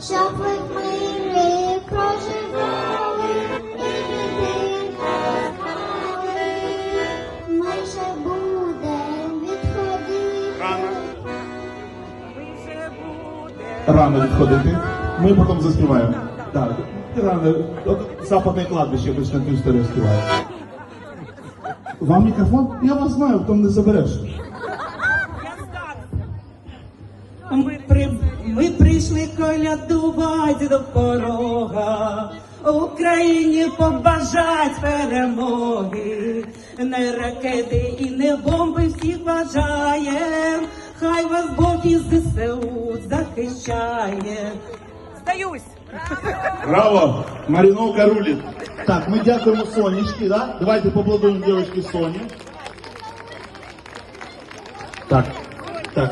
щоб ви в мирі проживали і дитинка знали. Ми ще будем відходити. Рано відходити. Ми потім заспіваємо. Так, рано. От западне кладбище якось на історію співає. Вам мікрофон? Я вас знаю, потім не забереш. Ми, при, ми прийшли колядувати до порога, Україні побажать перемоги, не ракети і не бомби всіх бажаєм, хай вас Бог із ЗСУ захищає. Здаюсь! Браво! Маріновка рулить. Так, ми дякуємо Сонечки, да? Давайте поаплодуємо дівчинки Соні. Так, так.